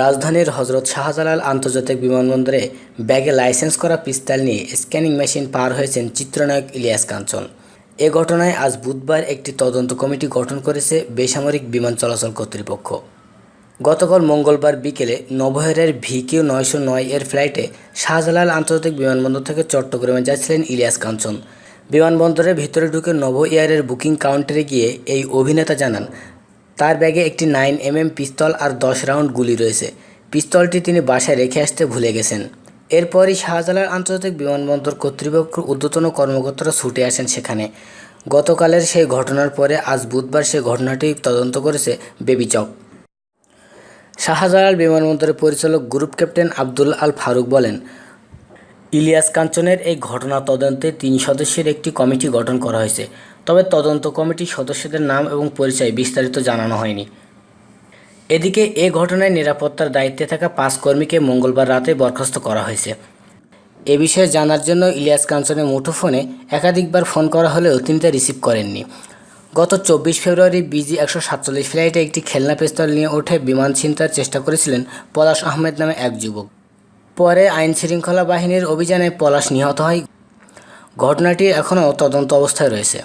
রাজধানীর হজরত শাহজালাল আন্তর্জাতিক বিমানবন্দরে ব্যাগে লাইসেন্স করা পিস্তল নিয়ে স্ক্যানিং মেশিন পার হয়েছেন চিত্রনায়ক ইলিয়াস কাঞ্চন। এ ঘটনায় আজ বুধবার একটি তদন্ত কমিটি গঠন করেছে বেসামরিক বিমান চলাচল কর্তৃপক্ষ। গতকাল মঙ্গলবার বিকেলে নভোহেরের ভিকিউ নয়শো নয় এর ফ্লাইটে শাহজালাল আন্তর্জাতিক বিমানবন্দর থেকে চট্টগ্রামে যাচ্ছিলেন ইলিয়াস কাঞ্চন। বিমানবন্দরের ভিতরে ঢুকে নভো এয়ারের বুকিং কাউন্টারে গিয়ে এই অভিনেতা জানান তার ব্যাগে একটি নাইন এমএম পিস্তল আর দশ রাউন্ড গুলি রয়েছে। পিস্তলটি তিনি বাসায় রেখে আসতে ভুলে গেছেন। এরপরই শাহজালাল আন্তর্জাতিক বিমানবন্দর কর্তৃপক্ষ ঊর্ধ্বতন কর্মকর্তারা ছুটে আসেন সেখানে। গতকালের সেই ঘটনার পরে আজ বুধবার সেই ঘটনাটি তদন্ত করেছে বেবিচক শাহজালাল বিমানবন্দরের পরিচালক গ্রুপ ক্যাপ্টেন আব্দুল আল ফারুক বলেন ইলিয়াস কাঞ্চনের এই ঘটনা তদন্তে তিন সদস্যের একটি কমিটি গঠন করা হয়েছে। তবে তদন্ত কমিটির সদস্যদের নাম এবং পরিচয় বিস্তারিত জানানো হয়নি। এদিকে এ ঘটনায় নিরাপত্তার দায়িত্বে থাকা পাঁচ কর্মীকে মঙ্গলবার রাতে বরখাস্ত করা হয়েছে। এ বিষয়ে জানার জন্য ইলিয়াস কাঞ্চনের মুঠোফোনে একাধিকবার ফোন করা হলেও তিনি তা রিসিভ করেননি। গত চব্বিশ ফেব্রুয়ারি বিজি একশো সাতচল্লিশ ফ্লাইটে একটি খেলনা পিস্তল নিয়ে উঠে বিমান ছিনতার চেষ্টা করেছিলেন পলাশ আহমেদ নামে এক যুবক। পরে আইন শৃঙ্খলা বাহিনীর অভিযানে পলাশ নিহত হয়। ঘটনাটি এখনও তদন্ত অবস্থায় রয়েছে।